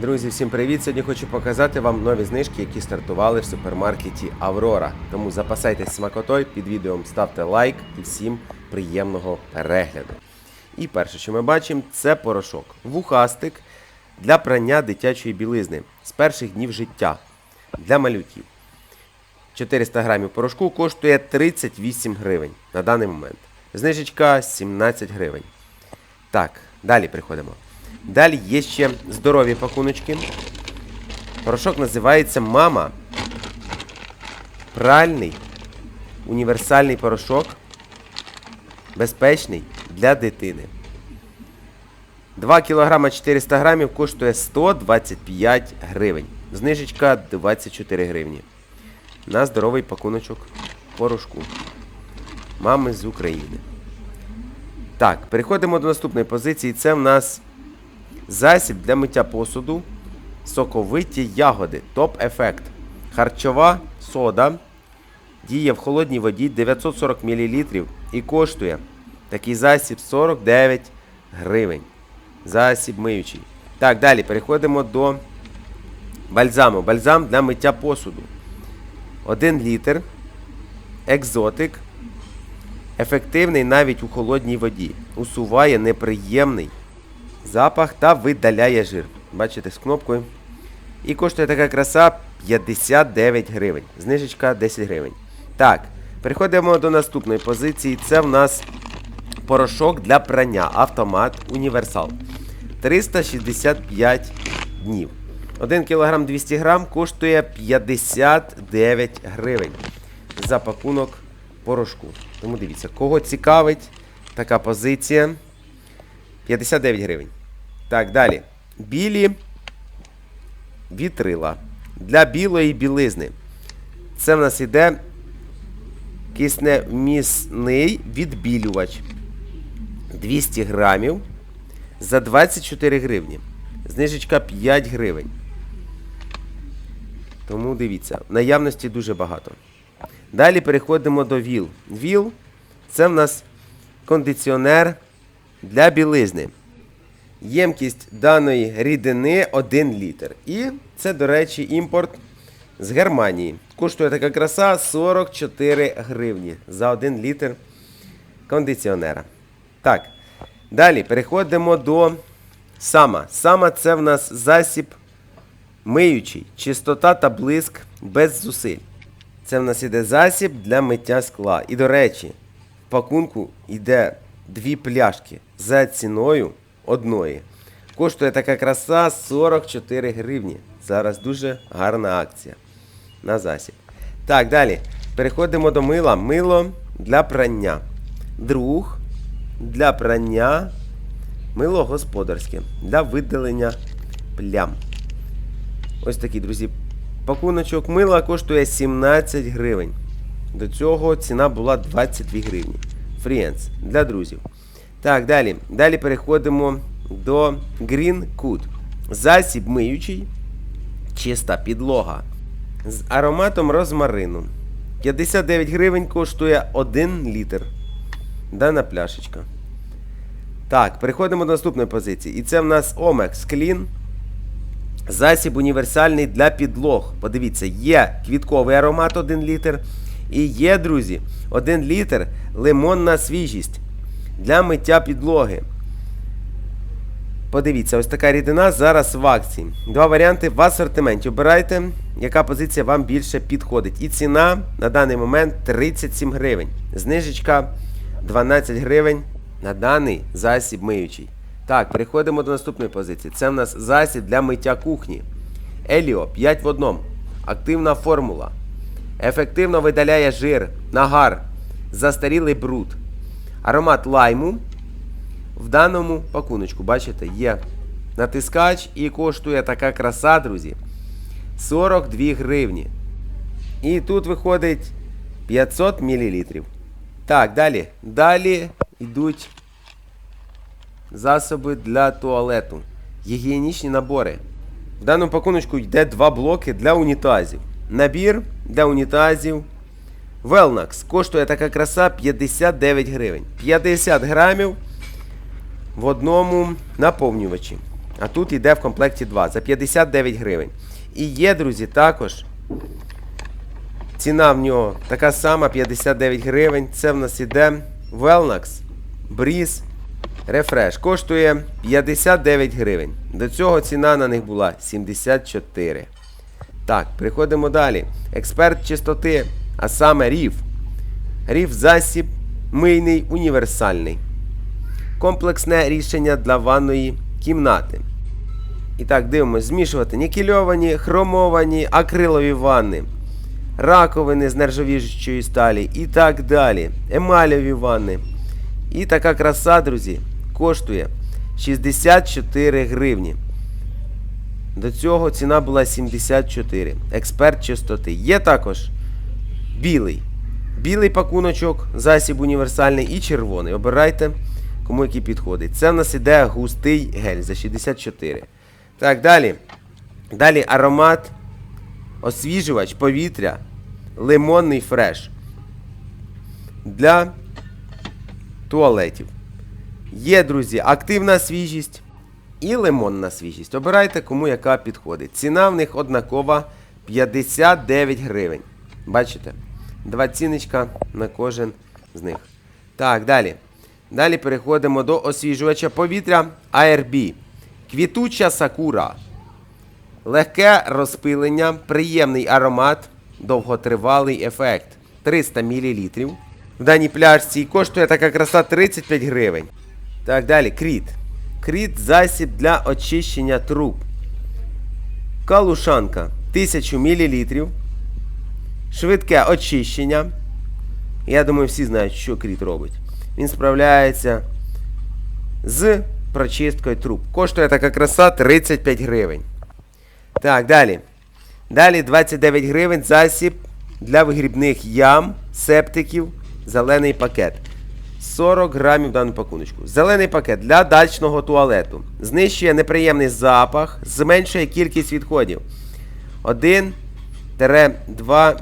Друзі, всім привіт! Сьогодні хочу показати вам нові знижки, які стартували в супермаркеті Аврора. Тому запасайтесь смакотою, під відео ставте лайк і всім приємного перегляду. І перше, що ми бачимо, це порошок. Вухастик для прання дитячої білизни з перших днів життя для малюків. 400 грамів порошку коштує 38 гривень на даний момент. Знижечка 17 гривень. Так, далі приходимо. Далі є ще здорові пакуночки. Порошок називається Мама. Пральний універсальний порошок. Безпечний для дитини. 2 кг 400 грамів коштує 125 гривень. Знижечка 24 гривні. На здоровий пакуночок порошку. Мами з України. Так, переходимо до наступної позиції. Це в нас засіб для миття посуду. Соковиті ягоди. Топ-ефект. Харчова сода. Діє в холодній воді 940 мл і коштує такий засіб 49 гривень. Засіб миючий. Так, далі переходимо до бальзаму. Бальзам для миття посуду. 1 літр. Екзотик. Ефективний навіть у холодній воді. Усуває неприємний запах та видаляє жир. Бачите, з кнопкою. І коштує така краса 59 гривень. Знижечка 10 гривень. Так, переходимо до наступної позиції. Це в нас порошок для прання. Автомат Універсал. 365 днів. 1 кг 200 грам коштує 59 гривень за пакунок порошку. Тому дивіться, кого цікавить така позиція. 59 гривень. Так, далі. Білі вітрила. Для білої білизни. Це в нас іде кисневмісний відбілювач. 200 грамів за 24 гривні. Знижечка 5 гривень. Тому дивіться, наявності дуже багато. Далі переходимо до ВІЛ. ВІЛ це в нас кондиціонер для білизни. Ємкість даної рідини 1 літр. І це, до речі, імпорт з Германії. Коштує така краса 44 гривні за 1 літр кондиціонера. Так. Далі переходимо до сама. Сама це в нас засіб миючий, чистота та блиск без зусиль. Це в нас іде засіб для миття скла. І, до речі, в пакунку йде дві пляшки за ціною одної. Коштує така краса 44 гривні. Зараз дуже гарна акція на засіб. Так, далі. Переходимо до мила. Мило для прання. Друг для прання. Мило господарське. Для видалення плям. Ось такий, друзі. Пакуночок мила коштує 17 гривень. До цього ціна була 22 гривні. Фріенс для друзів. Так, далі. Далі переходимо до Green Coot. Засіб миючий. Чиста підлога. З ароматом розмарину. 59 гривень коштує 1 літр. Дана пляшечка. Так, переходимо до наступної позиції. І це в нас Omex Clean. Засіб універсальний для підлог. Подивіться, є квітковий аромат 1 літр. І є, друзі, 1 літр лимонна свіжість для миття підлоги. Подивіться, ось така рідина зараз в акції. Два варіанти в асортименті. Обирайте, яка позиція вам більше підходить. І ціна на даний момент 37 гривень. Знижечка 12 гривень на даний засіб миючий. Так, переходимо до наступної позиції. Це в нас засіб для миття кухні. Еліо 5 в 1. Активна формула. Ефективно видаляє жир, нагар, застарілий бруд. Аромат лайму. В даному пакуночку, бачите, є натискач і коштує така краса, друзі. 42 гривні. І тут виходить 500 мл. Так, далі. Далі йдуть засоби для туалету. Гігієнічні набори. В даному пакуночку йде два блоки для унітазів. Набір для унітазів. Велнакс. Коштує така краса 59 гривень. 50 грамів в одному наповнювачі. А тут йде в комплекті 2 за 59 гривень. І є, друзі, також ціна в нього така сама 59 гривень. Це в нас іде Wellnax Breeze Refresh. Коштує 59 гривень. До цього ціна на них була 74. Так, приходимо далі. Експерт чистоти, а саме рів. Рів засіб мийний універсальний. Комплексне рішення для ванної кімнати. І так, дивимось, змішувати нікельовані, хромовані, акрилові ванни, раковини з нержавіючої сталі і так далі. Емальові ванни. І така краса, друзі, коштує 64 гривні. До цього ціна була 74. Експерт чистоти. Є також білий. Білий пакуночок, засіб універсальний і червоний. Обирайте, кому який підходить. Це в нас іде густий гель за 64. Так, далі. Далі аромат, освіжувач, повітря, лимонний фреш. Для туалетів. Є, друзі, активна свіжість і лимонна свіжість. Обирайте, кому яка підходить. Ціна в них однакова 59 гривень. Бачите? Два ціночка на кожен з них. Так, далі. Далі переходимо до освіжувача повітря ARB. Квітуча сакура. Легке розпилення, приємний аромат, довготривалий ефект. 300 мл. В даній пляшці коштує така краса 35 гривень. Так, далі, кріт. Кріт засіб для очищення труб. Калушанка 1000 мл. Швидке очищення. Я думаю, всі знають, що кріт робить. Він справляється з прочисткою труб. Коштує така краса 35 гривень. Так, далі. Далі 29 гривень засіб для вигрібних ям, септиків, зелений пакет. 40 грамів дану пакуночку. Зелений пакет для дачного туалету. Знищує неприємний запах, зменшує кількість відходів. 1-2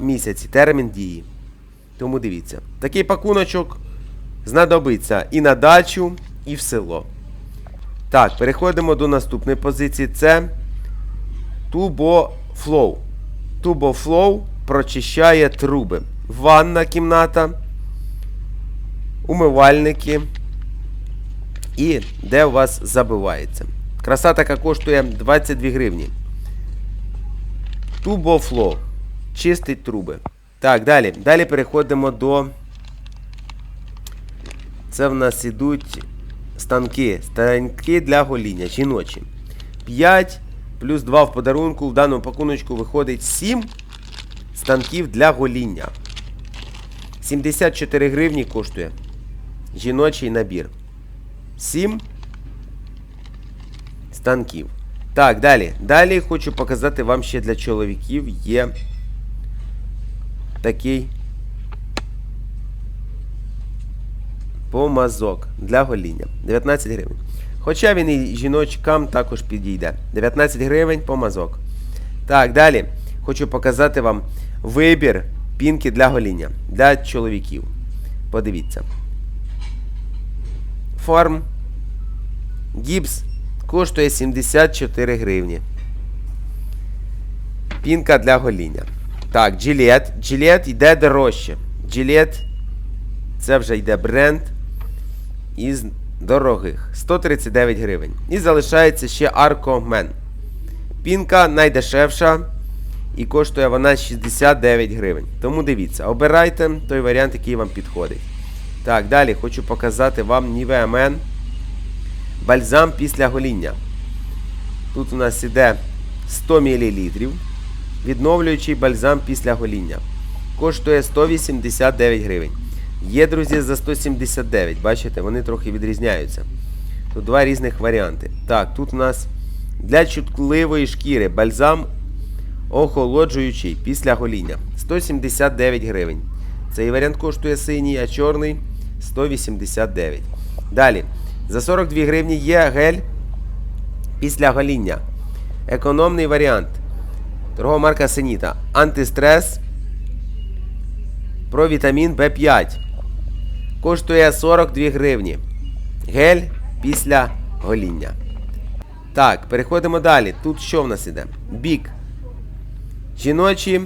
місяці. Термін дії. Тому дивіться. Такий пакуночок знадобиться і на дачу, і в село. Так, переходимо до наступної позиції. Це TurboFlow. TurboFlow прочищає труби. Ванна кімната, умивальники. І де у вас забивається. Краса така коштує 22 гривні. TurboFlow. Чистить труби. Так, далі. Далі переходимо до. Це в нас ідуть станки. Станки для гоління. Жіночі. 5 плюс 2 в подарунку. В даному пакуночку виходить 7 станків для гоління. 74 гривні коштує. Жіночий набір. 7 станків. Так, далі. Далі хочу показати вам ще для чоловіків є такий помазок для гоління. 19 гривень. Хоча він і жіночкам також підійде. 19 гривень помазок. Так, далі. Хочу показати вам вибір пінки для гоління. Для чоловіків. Подивіться. Форм. Гіпс коштує 74 гривні. Пінка для гоління. Так, Джилет. Джилет йде дорожче. Джилет це вже йде бренд із дорогих. 139 гривень. І залишається ще Arcomen. Пінка найдешевша. І коштує вона 69 гривень. Тому дивіться, обирайте той варіант, який вам підходить. Так, далі хочу показати вам Men бальзам після гоління. Тут у нас іде 100 мл. Відновлюючий бальзам після гоління. Коштує 189 гривень. Є, друзі, за 179. Бачите, вони трохи відрізняються. Тут два різних варіанти. Так, тут у нас для чутливої шкіри бальзам охолоджуючий після гоління. 179 гривень. Цей варіант коштує синій, а чорний 189. Далі. За 42 гривні є гель після гоління. Економний варіант. Торгова марка Сеніта. Антистрес. Про вітамін В5. Коштує 42 гривні. Гель після гоління. Так, переходимо далі. Тут що в нас іде? Бік. Жіночі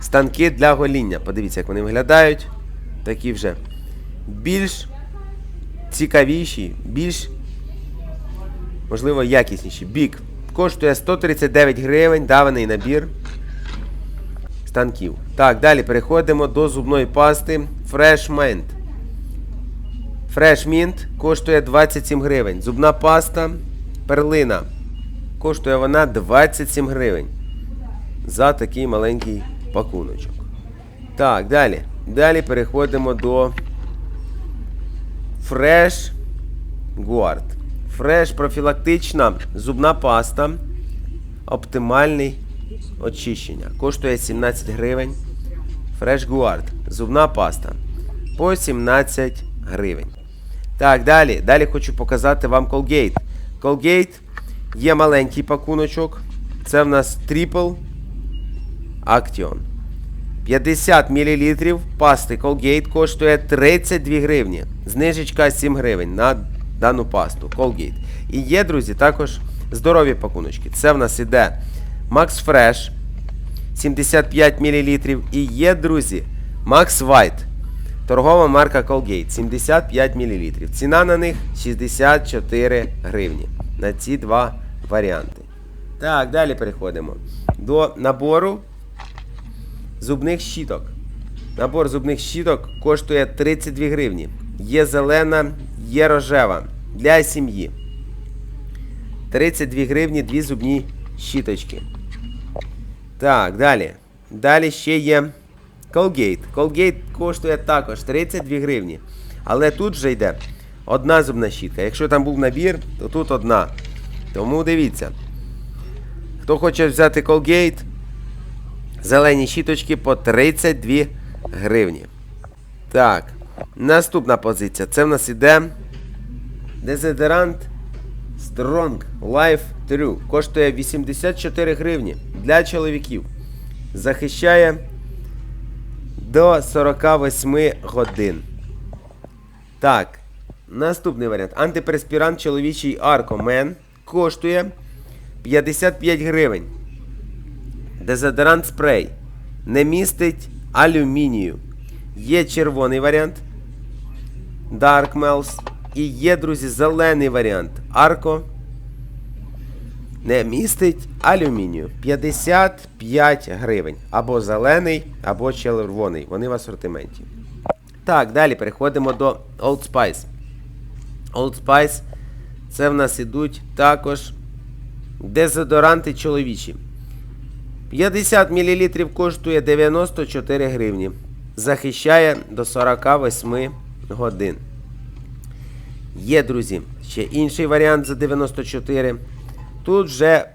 станки для гоління. Подивіться, як вони виглядають. Такі вже більш цікавіші, більш, можливо, якісніші. Бік. Коштує 139 гривень, даваний набір станків. Так, далі переходимо до зубної пасти Fresh Mint. Fresh Mint коштує 27 гривень. Зубна паста перлина. Коштує вона 27 гривень. За такий маленький пакуночок. Так, далі. Далі переходимо до Fresh Guard. Fresh профілактична зубна паста. Оптимальний очищення. Коштує 17 гривень. Fresh Guard. Зубна паста. По 17 гривень. Так, далі. Далі хочу показати вам Colgate. Colgate є маленький пакуночок. Це в нас Triple Action. 50 мл пасти Colgate коштує 32 гривні. Знижечка 7 гривень на дану пасту Colgate. І є, друзі, також здорові пакуночки. Це в нас іде Max Fresh 75 мл. І є, друзі, Max White. Торгова марка Colgate 75 мл. Ціна на них 64 гривні. На ці два варіанти. Так, далі переходимо до набору зубних щіток. Набор зубних щіток коштує 32 гривні. Є зелена, є рожева. Для сім'ї. 32 гривні дві зубні щіточки. Так, далі. Далі ще є Colgate. Colgate коштує також 32 гривні. Але тут вже йде одна зубна щітка. Якщо там був набір, то тут одна. Тому дивіться. Хто хоче взяти Colgate, зелені щіточки по 32 гривні. Так. Наступна позиція. Це в нас іде дезодорант Strong Life True. Коштує 84 гривні для чоловіків. Захищає до 48 годин. Так. Наступний варіант. Антиперспірант чоловічий Arcoman коштує 55 гривень. Дезодорант спрей. Не містить алюмінію. Є червоний варіант. Dark Mel's. І є, друзі, зелений варіант. Арко. Не містить алюмінію. 55 гривень. Або зелений, або червоний. Вони в асортименті. Так, далі переходимо до Old Spice. Old Spice. Це в нас ідуть також дезодоранти чоловічі. 50 мл коштує 94 гривні. Захищає до 48 годин. Є, друзі, ще інший варіант за 94. Тут вже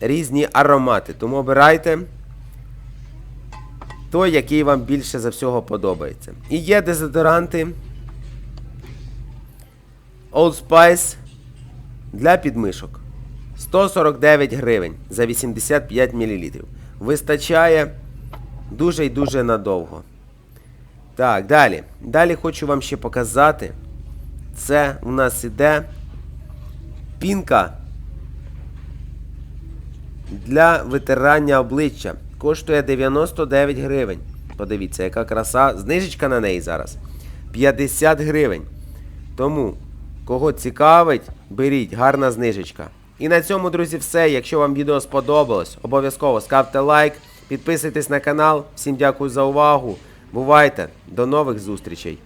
різні аромати. Тому обирайте той, який вам більше за всього подобається. І є дезодоранти Old Spice для підмишок. 149 гривень за 85 мл. Вистачає дуже і дуже надовго. Так, далі. Далі хочу вам ще показати. Це у нас іде пінка для витирання обличчя. Коштує 99 гривень. Подивіться, яка краса. Знижечка на неї зараз. 50 гривень. Тому, кого цікавить, беріть, гарна знижечка. І на цьому, друзі, все. Якщо вам відео сподобалось, обов'язково ставте лайк, підписуйтесь на канал. Всім дякую за увагу. Бувайте, до нових зустрічей!